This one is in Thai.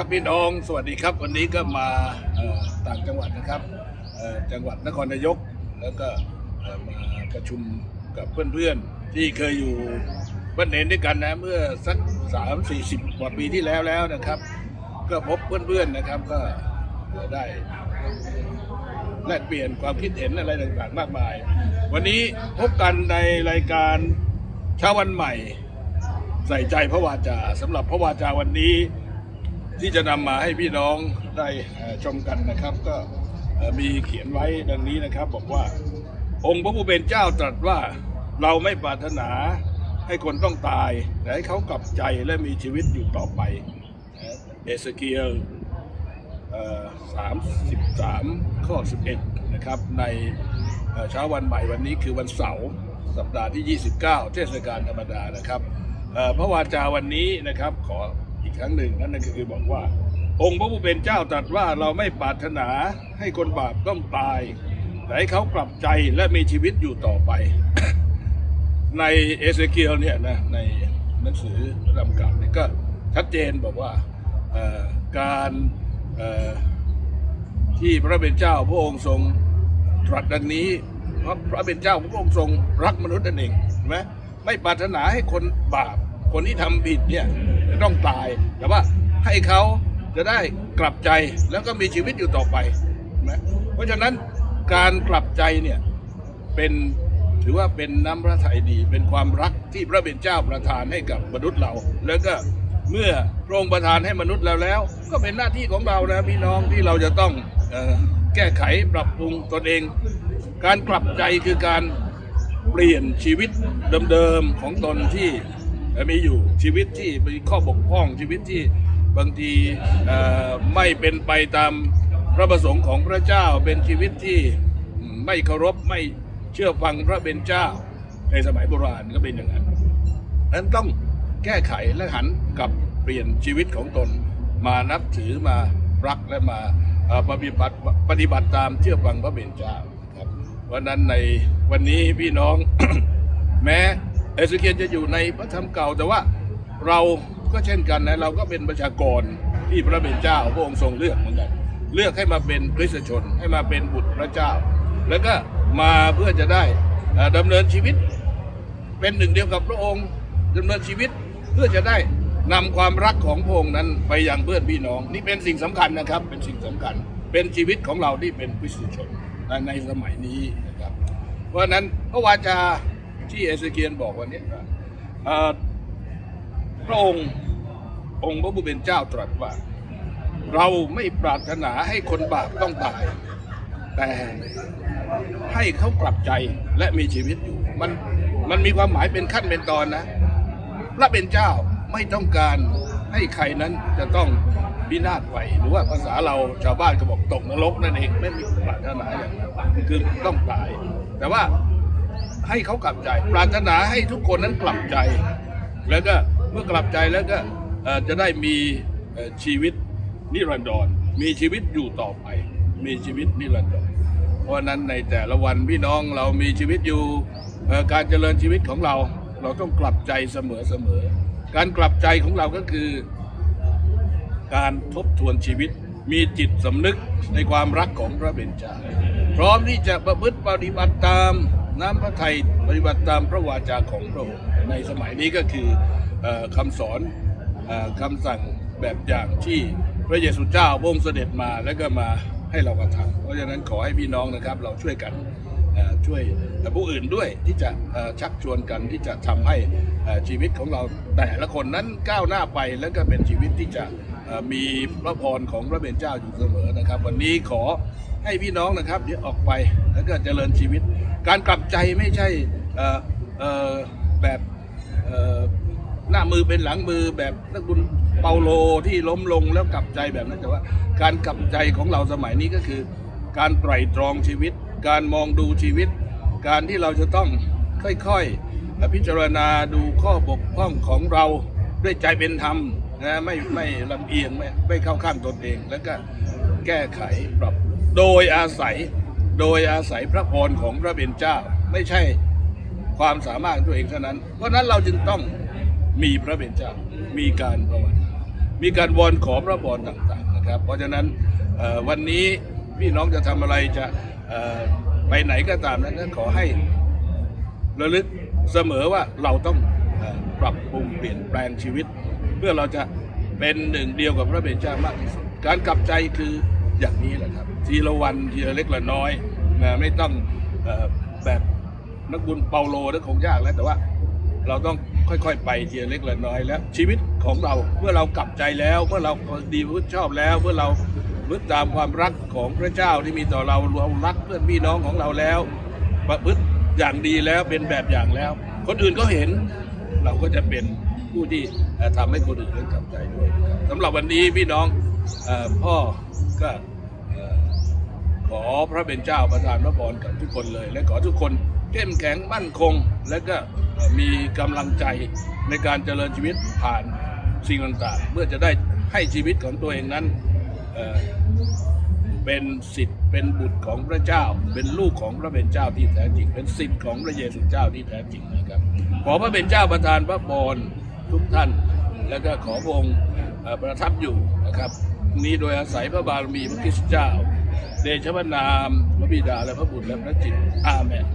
ครับพี่น้องสวัสดีครับ วันนี้ก็มาต่างจังหวัดนะครับจังหวัดนครนายกแล้วก็มาประชุมกับเพื่อนๆที่เคยอยู่บ้านเนนด้วยกันนะเมื่อสักสามสี่สิบกว่าปีที่แล้วแล้วนะครับ ก็พบเพื่อนๆนะครับก็ได้แลกเปลี่ยนความคิดเห็นอะไรต่างๆ มากมาย วันนี้พบกันในรายการเช้าวันใหม่ ใส่ใจพระวาจาสำหรับพระวาจาวันนี้ ที่จะนำมาให้พี่น้องได้ชมกันนะครับ ก็มีเขียนไว้ดังนี้นะครับ บอกว่า องค์พระผู้เป็นเจ้าตรัสว่าเราไม่ปรารถนาให้คนต้องตาย แต่ให้เขากลับใจและมีชีวิตอยู่ต่อไป เอสเกียลสามสิบสามข้อสิบเอ็ดนะครับในเช้าวันใหม่วันนี้คือวันเสาร์สัปดาห์ที่ 29 เทศกาลธรรมดานะครับพระวาจาวันนี้นะครับขอ อีกครั้งหนึ่งนั่นก็คือบอกว่า องค์พระผู้เป็นเจ้าตรัสว่าเราไม่ปรารถนาให้คนบาปต้องตายแต่ให้เขากลับใจและมีชีวิตอยู่ต่อไป ในเอเซเคียลเนี่ยนะในหนังสือลำกับเนี่ยก็ชัดเจนบอกว่าการที่พระเป็นเจ้าพระองค์ทรงตรัสดังนี้เพราะพระเป็นเจ้าพระองค์ทรงรักมนุษย์นั่นเองเห็นไหมไม่ปรารถนาให้คนบาป คนที่ทำผิดเนี่ยจะต้องตาย แต่ว่าให้เขาจะได้กลับใจแล้วก็มีชีวิตอยู่ต่อไปนไหมเพราะฉะนั้นการกลับใจเนี่ยเป็นถือว่าเป็นน้ำพระทัยดีเป็นความรักที่พระเป็นเจ้าประทานให้กับมนุษย์เรา แล้วก็เมื่อพระองค์ประทานให้มนุษย์เราแล้ว ก็เป็นหน้าที่ของเรานะพี่น้องที่เราจะต้องออแก้ไขปรับปรุงตนเอง การกลับใจคือการเปลี่ยนชีวิตเดิมๆของตนที่ มีอยู่ชีวิตที่มีข้อบกพร่องชีวิตที่บางทีไม่เป็นไปตามพระประสงค์ของพระเจ้าเป็นชีวิตที่ไม่เคารพไม่เชื่อฟังพระเป็นเจ้า ในสมัยโบราณก็เป็นอย่างนั้นนั้นต้องแก้ไขและหันกลับเปลี่ยนชีวิตของตน มานับถือมารักและมาปฏิบัติปฏิบัติตามเชื่อฟังพระเป็นเจ้าครับวันนั้นในวันนี้พี่น้องแม้ เอสเคียนจะอยู่ในพระธรรมเก่า แต่ว่าเราก็เช่นกันนะเราก็เป็นประชากรที่พระเป็นเจ้าพระองค์ทรงเลือกเหมือนกันเลือกให้มาเป็นคริสตชนให้มาเป็นบุตรพระเจ้า แล้วก็มาเพื่อจะได้เอ่อดำเนินชีวิต เป็นหนึ่งเดียวกับพระองค์ดำเนินชีวิตเพื่อจะได้นำความรักของพระองค์นั้นไปยังเพื่อนพี่น้อง นี่เป็นสิ่งสำคัญนะครับ เป็นสิ่งสำคัญ เป็นชีวิตของเราที่เป็นคริสตชนในสมัยนี้นะครับ เพราะฉะนั้นพระวาจา ที่เอเสเกียนบอกวันนี้พระองค์องค์พระผู้เป็นเจ้าตรัสว่า เราไม่ปรารถนาให้คนบาปต้องตาย แต่ให้เขากลับใจและมีชีวิตอยู่ มันมันมีความหมายเป็นขั้นเป็นตอนนะ พระเป็นเจ้าไม่ต้องการให้ใครนั้นจะต้องพินาศไปหรือว่าภาษาเราชาวบ้านก็บอกตกนรกนั่นเองไม่มีปรารถนาอย่างนั้นคือต้องตาย แต่ว่า ให้เขากลับใจ ปรารถนาให้ทุกคนนั้นกลับใจ แล้วก็เมื่อกลับใจแล้วก็จะได้มีชีวิตนิรันดร มีชีวิตอยู่ต่อไป มีชีวิตนิรันดร เพราะนั้นในแต่ละวันพี่น้องเรามีชีวิตอยู่การเจริญชีวิตของเรา เราต้องกลับใจเสมอเสมอ การกลับใจของเราก็คือ การทบทวนชีวิต มีจิตสำนึกในความรักของพระเบญจาพร้อมที่จะประพฤติปฏิบัติตาม น้ำพระทัยปฏิบัติตามพระวาจาของพระองค์ในสมัยนี้ก็คืออคำสอนอคำสั่งแบบอย่างที่พระเยซูเจ้าพระองค์เสด็จมาแล้วก็มาให้เรากระทำเพราะฉะนั้นขอให้พี่น้องนะครับเราช่วยกันช่วยผู้อื่นด้วยที่จะชักชวนกันที่จะทำให้ชีวิตของเราแต่ละคนนั้นก้าวหน้าไปแล้วก็เป็นชีวิตที่จะมีพระพรของพระเบญเจ้าอยู่เสมอนะครับ วันนี้ขอ ให้พี่น้องนะครับเดี๋ยวออกไปแล้วก็เจริญชีวิต การกลับใจไม่ใช่แบบหน้ามือเป็นหลังมือแบบนักบุญเปาโลที่ล้มลงแล้วกลับใจแบบนั้นแต่ว่า การกลับใจของเราสมัยนี้ก็คือ การไตร่ตรองชีวิต การมองดูชีวิต การที่เราจะต้องค่อยๆพิจารณาดูข้อบกพร่องของเราด้วยใจเป็นธรรมนะไม่ไม่ลำเอียงไม่ไม่เข้าข้างตนเอง แล้วก็แก้ไขปรับ โดยอาศัยโดยอาศัยพระพรของพระเป็นเจ้า ไม่ใช่ความสามารถของตัวเองเท่านั้น เพราะนั้นเราจึงต้องมีพระเป็นเจ้ามีการภาวนามีการวอนขอพระพรต่างๆนะครับ เพราะฉะนั้นวันนี้พี่น้องจะทำอะไรจะไปไหนก็ตามนั้นขอให้ระลึกเสมอว่าเราต้องปรับปรุงเปลี่ยนแปลงชีวิต เพื่อเราจะเป็นหนึ่งเดียวกับพระเบญจามากที่สุด การกลับใจคืออย่างนี้แหละครับ ทีละวันทีละเล็กละน้อยนะไม่ต้องออแบบนักบุญเปาโลนั่นคงยากแล้วแต่ว่าเราต้องค่อยๆ ไปทีละเล็กละน้อยแล้ว ชีวิตของเราเมื่อเรากลับใจแล้ว เมื่อเราดีพุทธชอบแล้ว เมื่อเราพฤติตามความรักของพระเจ้าที่มีต่อเราเรารักเพื่อนพี่น้องของเราแล้วประพฤติอย่างดีแล้วเป็นแบบอย่างแล้ว คนอื่นก็เห็นเราก็จะเป็นผู้ที่เอ่อทำให้คนอื่นกลับใจด้วยสำหรับวันนี้พี่น้องอพ่อก็ ขอพระเป็นเจ้าประทานพระพรกับทุกคนเลย และขอทุกคนเข้มแข็งมั่นคง และก็มีกำลังใจในการเจริญชีวิตผ่านสิ่งต่างๆเมื่อจะได้ให้ชีวิตของตัวเองนั้นเเป็นสิทธิ์เป็นบุตรของพระเจ้า เป็นลูกของพระเป็นเจ้าที่แท้จริง เป็นสิทธิ์ของพระเยซูเจ้าที่แท้จริงนะครับขอพระเป็นเจ้าประทานพระพรทุกท่าน แล้วก็ขอพระองค์ประทับอยู่นะครับ นี้โดยอาศัยพระบารมีพระคริสต์เจ้า เดชะพระนามพระบิดาและพระบุตรและพระจิตอาเมน